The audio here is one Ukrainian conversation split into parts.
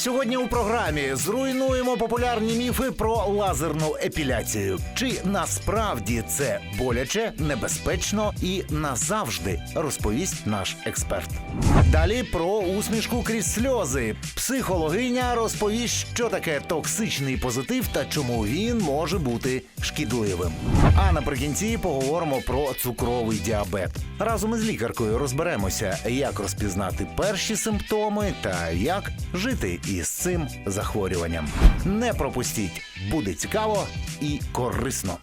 Сьогодні у програмі зруйнуємо популярні міфи про лазерну епіляцію. Чи насправді це боляче, небезпечно і назавжди розповість наш експерт. Далі про усмішку крізь сльози. Психологиня розповість, що таке токсичний позитив та чому він може бути шкідливим. А наприкінці поговоримо про цукровий діабет. Разом із лікаркою розберемося, як розпізнати перші симптоми та як жити із цим захворюванням. Не пропустіть, буде цікаво і корисно.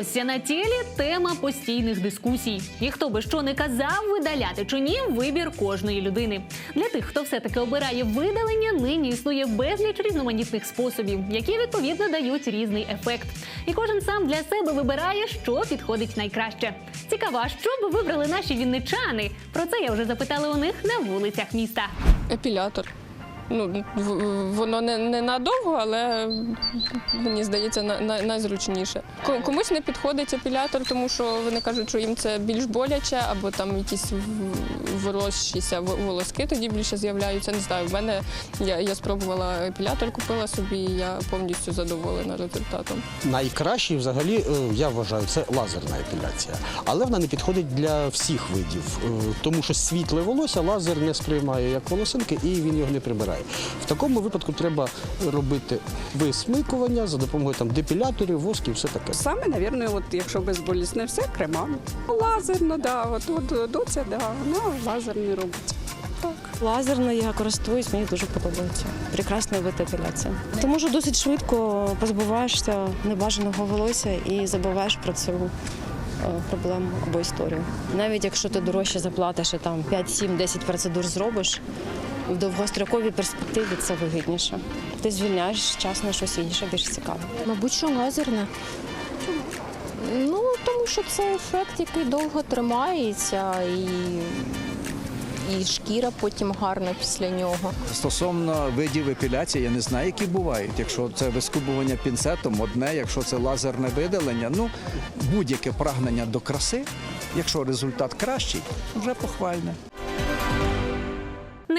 Волосся на тілі тема постійних дискусій. І хто би що не казав, видаляти чи ні, вибір кожної людини. Для тих, хто все-таки обирає видалення, нині існує безліч різноманітних способів, які відповідно дають різний ефект. І кожен сам для себе вибирає, що підходить найкраще. Цікаво, що би вибрали наші вінничани? Про це я вже запитала у них на вулицях міста. Епілятор. Ну, воно не, не надовго, але мені здається, на, на, найзручніше. Ко- Комусь не підходить епілятор, тому що вони кажуть, що їм це більш боляче, або там якісь в- виросшіся в- волоски тоді більше з'являються. Не знаю, в мене я, я спробувала епілятор, купила собі, і я повністю задоволена результатом. Найкращий взагалі, е, я вважаю, це лазерна епіляція. Але вона не підходить для всіх видів, е, тому що світле волосся лазер не сприймає як волосинки і він його не прибирає. В такому випадку треба робити висмикування за допомогою там депіляторів, восків, все таке. Саме, навірно, от якщо безболісне все, кремами. Лазерно, да. От, от доця, да, вона лазерний робить. Так. Лазерно я користуюсь, мені дуже подобається. Прекрасна вид епіляції. Тому що досить швидко позбуваєшся небажаного волосся і забуваєш про цю е, проблему або історію. Навіть якщо ти дорожче заплатиш і там 5, 7, 10 процедур зробиш, в довгостроковій перспективі це вигідніше. Ти звільняєш час на щось інше, більш цікаве. Мабуть, що лазерне. Ну, тому що це ефект, який довго тримається, і, і шкіра потім гарна після нього. Стосовно видів епіляції, я не знаю, які бувають. Якщо це вискубування пінцетом, одне, якщо це лазерне видалення, ну будь-яке прагнення до краси, якщо результат кращий, вже похвальне.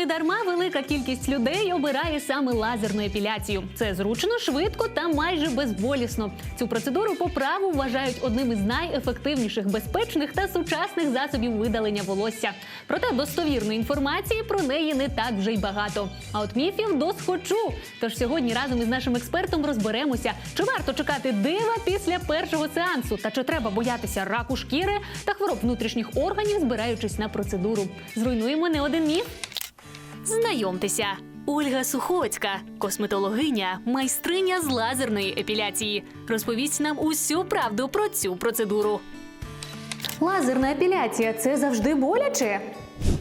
Недарма велика кількість людей обирає саме лазерну епіляцію. Це зручно, швидко та майже безболісно. Цю процедуру по праву вважають одним із найефективніших, безпечних та сучасних засобів видалення волосся. Проте достовірної інформації про неї не так вже й багато. А от міфів досхочу. Тож сьогодні разом із нашим експертом розберемося, чи варто чекати дива після першого сеансу, та чи треба боятися раку шкіри та хвороб внутрішніх органів, збираючись на процедуру. Зруйнуємо не один міф. Знайомтеся, Ольга Сухоцька, косметологиня, майстриня з лазерної епіляції, розповість нам усю правду про цю процедуру. Лазерна епіляція це завжди боляче.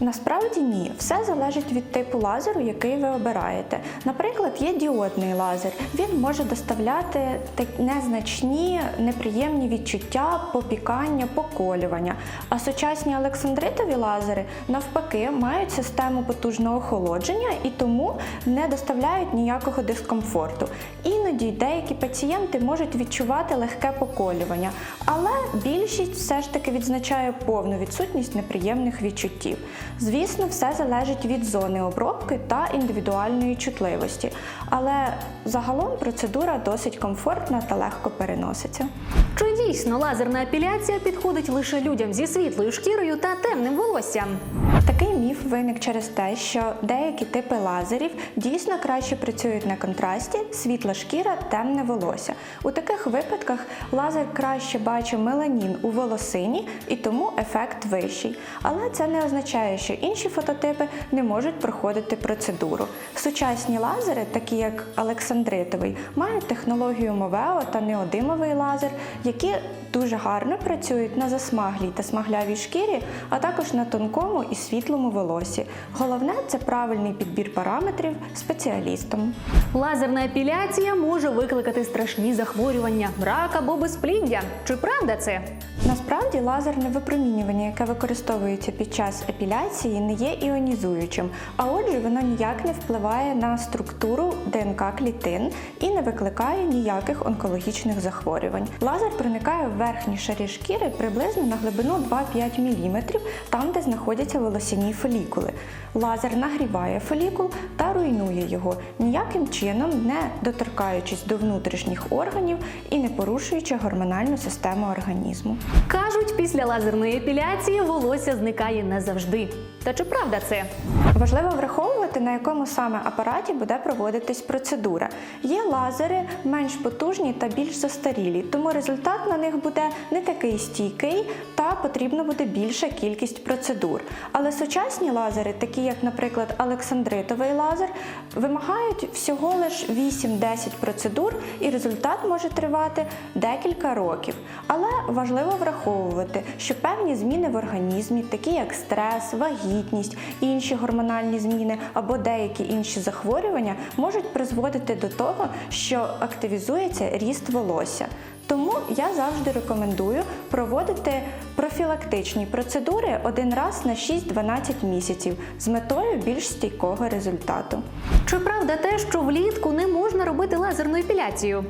Насправді ні, все залежить від типу лазеру, який ви обираєте. Наприклад, є діодний лазер. Він може доставляти незначні неприємні відчуття, попікання, поколювання. А сучасні олександритові лазери навпаки мають систему потужного охолодження і тому не доставляють ніякого дискомфорту. Іноді деякі пацієнти можуть відчувати легке поколювання, але більшість все ж таки відзначає повну відсутність неприємних відчуттів. Звісно, все залежить від зони обробки та індивідуальної чутливості, але загалом процедура досить комфортна та легко переноситься. Дійсно лазерна епіляція підходить лише людям зі світлою шкірою та темним волоссям? Такий міф виник через те, що деякі типи лазерів дійсно краще працюють на контрасті світла шкіра, темне волосся. У таких випадках лазер краще бачить меланін у волосині і тому ефект вищий. Але це не означає, що інші фототипи не можуть проходити процедуру. Сучасні лазери, такі як Олександритовий, мають технологію Мовео та неодимовий лазер, які дуже гарно працюють на засмаглій та смаглявій шкірі, а також на тонкому і світлому волосі. Головне це правильний підбір параметрів спеціалістом. Лазерна епіляція може викликати страшні захворювання, рак або безпліддя. Чи правда це? Насправді лазерне випромінювання, яке використовується під час епіляції, не є іонізуючим, а отже, воно ніяк не впливає на структуру ДНК клітин і не викликає ніяких онкологічних захворювань. Лазер проникає проникає в верхні шарі шкіри приблизно на глибину 2-5 мм, там, де знаходяться волосяні фолікули. Лазер нагріває фолікул та руйнує його, ніяким чином не доторкаючись до внутрішніх органів і не порушуючи гормональну систему організму. Кажуть, після лазерної епіляції волосся зникає назавжди. Та чи правда це? Важливо враховувати, на якому саме апараті буде проводитись процедура. Є лазери менш потужні та більш застарілі, тому результат на них буде не такий стійкий та потрібно буде більша кількість процедур. Але сучасні лазери, такі як, наприклад, Олександритовий лазер, вимагають всього лиш 8-10 процедур, і результат може тривати декілька років. Але важливо враховувати, що певні зміни в організмі, такі як стрес, вагітність, інші гормональні зміни або деякі інші захворювання, можуть призводити до того, що активізується ріст волосся. Тому я завжди рекомендую проводити профілактичні процедури один раз на 6-12 місяців з метою більш стійкого результату. Чи правда те, що влітку не можна робити лазерну епіляцію?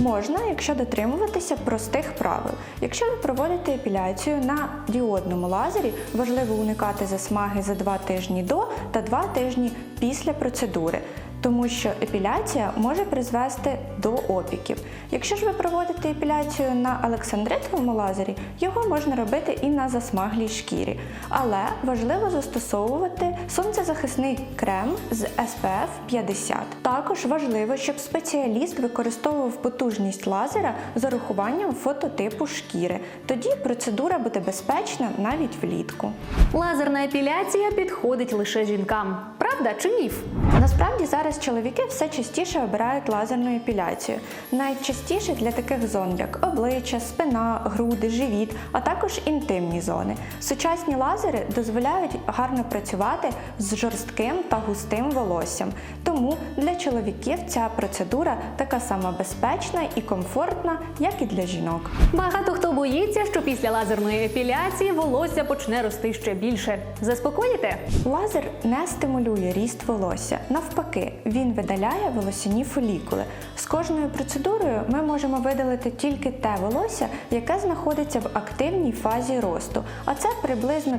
Можна, якщо дотримуватися простих правил. Якщо ви проводите епіляцію на діодному лазері, важливо уникати засмаги за 2 тижні до та 2 тижні після процедури. Тому що епіляція може призвести до опіків. Якщо ж ви проводите епіляцію на Олександритовому лазері, його можна робити і на засмаглій шкірі. Але важливо застосовувати сонцезахисний крем з SPF 50. Також важливо, щоб спеціаліст використовував потужність лазера з урахуванням фототипу шкіри. Тоді процедура буде безпечна навіть влітку. Лазерна епіляція підходить лише жінкам. Правда чи міф? Насправді зараз чоловіки все частіше обирають лазерну епіляцію. Найчастіше для таких зон, як обличчя, спина, груди, живіт, а також інтимні зони. Сучасні лазери дозволяють гарно працювати з жорстким та густим волоссям. Тому для чоловіків ця процедура така сама безпечна і комфортна, як і для жінок. Багато хто боїться, що після лазерної епіляції волосся почне рости ще більше. Заспокоїте? Лазер не стимулює ріст волосся. Навпаки, він видаляє волосяні фолікули. З кожною процедурою ми можемо видалити тільки те волосся, яке знаходиться в активній фазі росту, а це приблизно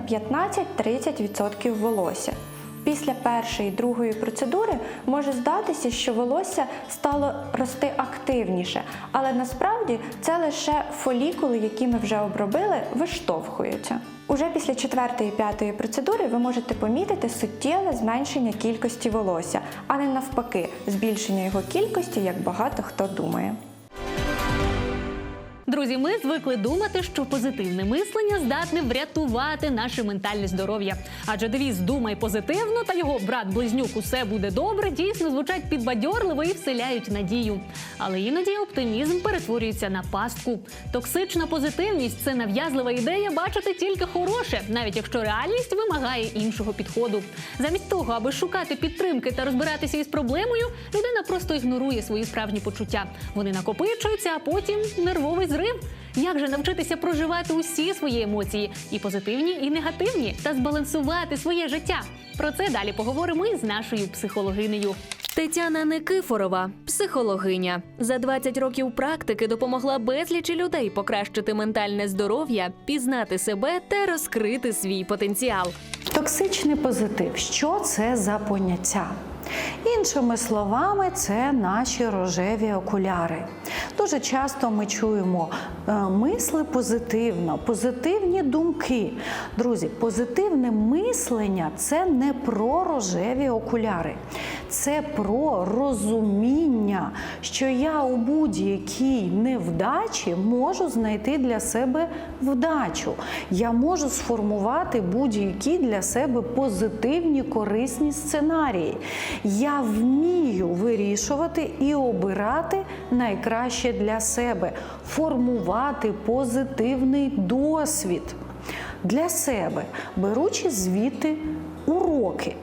15-30% волосся. Після першої другої процедури може здатися, що волосся стало рости активніше, але насправді це лише фолікули, які ми вже обробили, виштовхуються. Уже після четвертої п'ятої процедури ви можете помітити суттєве зменшення кількості волосся, а не навпаки, збільшення його кількості, як багато хто думає. Друзі, ми звикли думати, що позитивне мислення здатне врятувати наше ментальне здоров'я. Адже девіз думай позитивно та його брат-близнюк усе буде добре дійсно звучать підбадьорливо і вселяють надію. Але іноді оптимізм перетворюється на пастку. Токсична позитивність це нав'язлива ідея бачити тільки хороше, навіть якщо реальність вимагає іншого підходу. Замість того, аби шукати підтримки та розбиратися із проблемою, людина просто ігнорує свої справжні почуття. Вони накопичуються, а потім нервовий зрив. Як же навчитися проживати усі свої емоції, і позитивні, і негативні, та збалансувати своє життя? Про це далі поговоримо із нашою психологинею. Тетяна Никифорова, психологиня, за 20 років практики допомогла безлічі людей покращити ментальне здоров'я, пізнати себе та розкрити свій потенціал. Токсичний позитив що це за поняття? Іншими словами, це наші рожеві окуляри. Дуже часто ми чуємо е, мисли позитивно, позитивні думки. Друзі, позитивне мислення це не про рожеві окуляри, це про розуміння, що я у будь-якій невдачі можу знайти для себе вдачу. Я можу сформувати будь-які для себе позитивні корисні сценарії. Я вмію вирішувати і обирати найкраще для себе, формувати позитивний досвід для себе, беручи звідти уроки.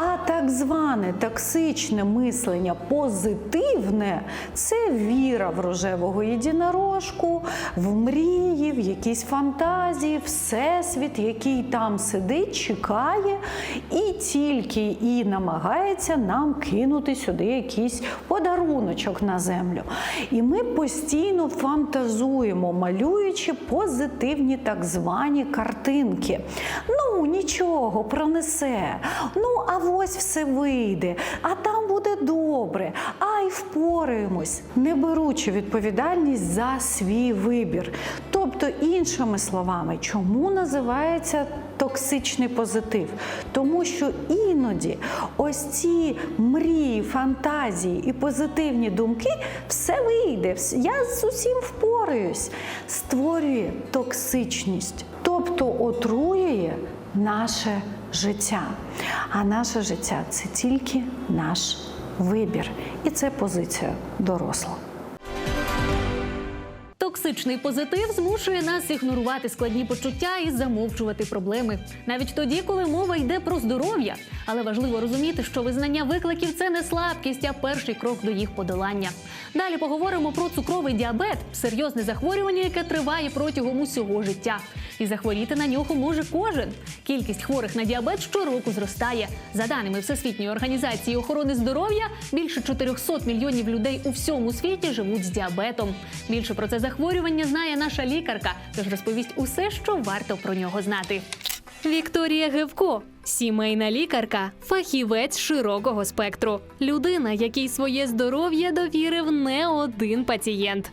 А Так зване токсичне мислення позитивне це віра в рожевого єдинорожку, в мрії, в якісь фантазії, всесвіт, який там сидить, чекає і тільки і намагається нам кинути сюди якийсь подаруночок на землю. І ми постійно фантазуємо, малюючи позитивні так звані картинки. Ну, нічого, пронесе. Ну, а ось все вийде, а там буде добре, ай впораємось, не беручи відповідальність за свій вибір. Тобто, іншими словами, чому називається токсичний позитив? Тому що іноді ось ці мрії, фантазії і позитивні думки все вийде, я з усім впораюсь, створює токсичність, тобто отруює наше життя. А наше життя це тільки наш вибір, і це позиція дорослих. Токсичний позитив змушує нас ігнорувати складні почуття і замовчувати проблеми, навіть тоді, коли мова йде про здоров'я. Але важливо розуміти, що визнання викликів це не слабкість, а перший крок до їх подолання. Далі поговоримо про цукровий діабет серйозне захворювання, яке триває протягом усього життя. І захворіти на нього може кожен. Кількість хворих на діабет щороку зростає. За даними Всесвітньої організації охорони здоров'я, більше 400 мільйонів людей у всьому світі живуть з діабетом. Більше про це захворювання знає наша лікарка, тож розповість усе, що варто про нього знати. Вікторія Гевко, сімейна лікарка, фахівець широкого спектру, людина, якій своє здоров'я довірив не один пацієнт.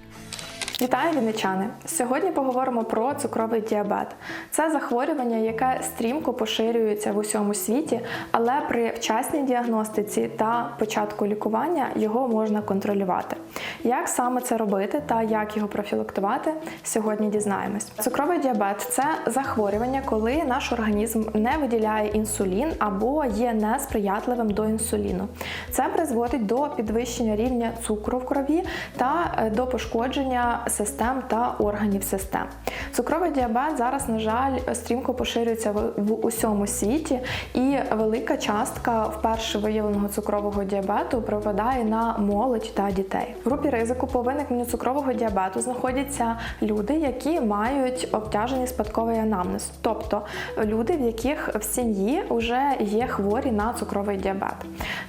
Вітаю вінничани! Сьогодні поговоримо про цукровий діабет. Це захворювання, яке стрімко поширюється в усьому світі, але при вчасній діагностиці та початку лікування його можна контролювати. Як саме це робити та як його профілактувати, сьогодні дізнаємось. Цукровий діабет це захворювання, коли наш організм не виділяє інсулін або є несприятливим до інсуліну. Це призводить до підвищення рівня цукру в крові та е, до пошкодження систем та органів систем. Цукровий діабет зараз, на жаль, стрімко поширюється в, усьому світі, і велика частка вперше виявленого цукрового діабету припадає на молодь та дітей. В групі ризику по виникненню цукрового діабету знаходяться люди, які мають обтяжений спадковий анамнез, тобто люди, в яких в сім'ї вже є хворі на цукровий діабет.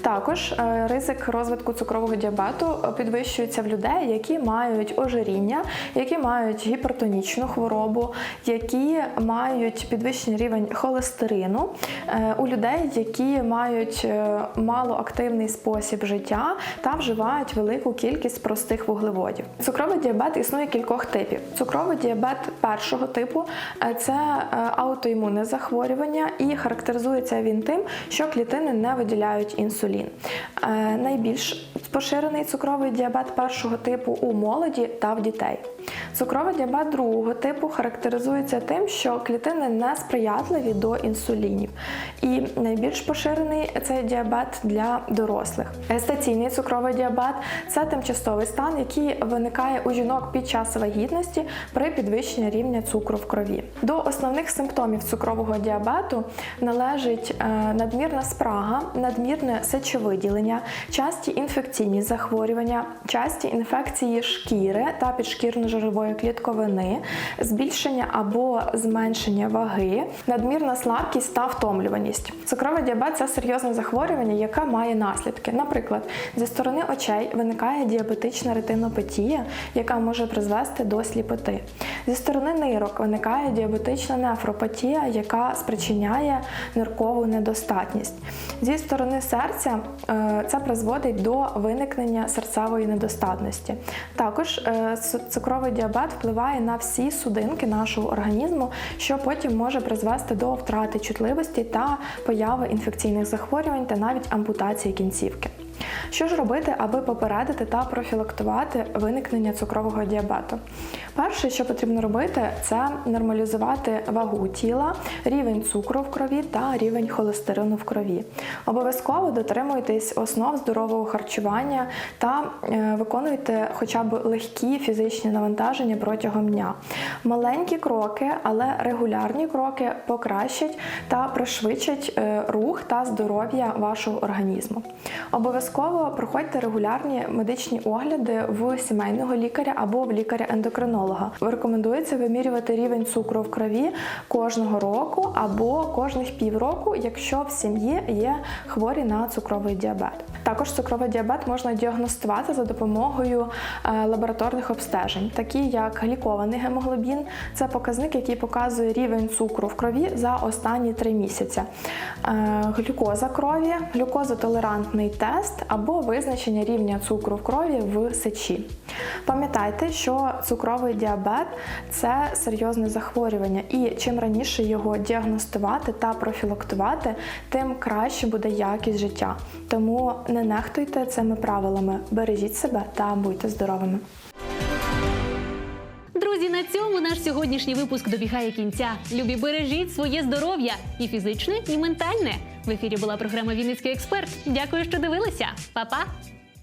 Також е, ризик розвитку цукрового діабету підвищується в людей, які мають ожиріння, які мають гіпертонічну хворобу, які мають підвищений рівень холестерину, е, у людей, які мають е, малоактивний спосіб життя та вживають велику кількість простих вуглеводів. Цукровий діабет існує кількох типів. Цукровий діабет першого типу це е, аутоімунне захворювання, і характеризується він тим, що клітини не виділяють інсулін. Найбільш поширений цукровий діабет першого типу у молоді та в дітей. Цукровий діабет другого типу характеризується тим, що клітини не сприятливі до інсулінів. І найбільш поширений цей діабет для дорослих. Гестаційний цукровий діабет це тимчасовий стан, який виникає у жінок під час вагітності при підвищенні рівня цукру в крові. До основних симптомів цукрового діабету належить е, надмірна спрага, надмірне сечовиділення, часті інфекційні захворювання, часті інфекції шкіри та підшкірно-жирової клітковини, збільшення або зменшення ваги, надмірна слабкість та втомлюваність. Цукровий діабет це серйозне захворювання, яке має наслідки. Наприклад, зі сторони очей виникає діабетична ретинопатія, яка може призвести до сліпоти. Зі сторони нирок виникає діабетична нефропатія, яка спричиняє ниркову недостатність. Зі сторони серця е, це призводить до виникнення серцевої недостатності. Також е, цукровий діабет впливає на всі судинки нашого організму, що потім може призвести до втрати чутливості та появи інфекційних захворювань та навіть ампутації кінцівки. Що ж робити, аби попередити та профілактувати виникнення цукрового діабету? Перше, що потрібно робити, це нормалізувати вагу тіла, рівень цукру в крові та рівень холестерину в крові. Обов'язково дотримуйтесь основ здорового харчування та е, виконуйте хоча б легкі фізичні навантаження протягом дня. Маленькі кроки, але регулярні кроки покращать та пришвидшать е, рух та здоров'я вашого організму. Обов'язково проходьте регулярні медичні огляди в сімейного лікаря або в лікаря-ендокринолога. Рекомендується вимірювати рівень цукру в крові кожного року або кожних півроку, якщо в сім'ї є хворі на цукровий діабет. Також цукровий діабет можна діагностувати за допомогою е, лабораторних обстежень, такі як глікований гемоглобін. Це показник, який показує рівень цукру в крові за останні три місяці. Е, Глюкоза крові, глюкозотолерантний тест або визначення рівня цукру в крові в сечі. Пам'ятайте, що цукровий діабет це серйозне захворювання, і чим раніше його діагностувати та профілактувати, тим краще буде якість життя. Тому не нехтуйте цими правилами, бережіть себе та будьте здоровими. Друзі, на цьому наш сьогоднішній випуск добігає кінця. Любі, бережіть своє здоров'я і фізичне, і ментальне. В ефірі була програма Вінницький експерт. Дякую, що дивилися. Па-па!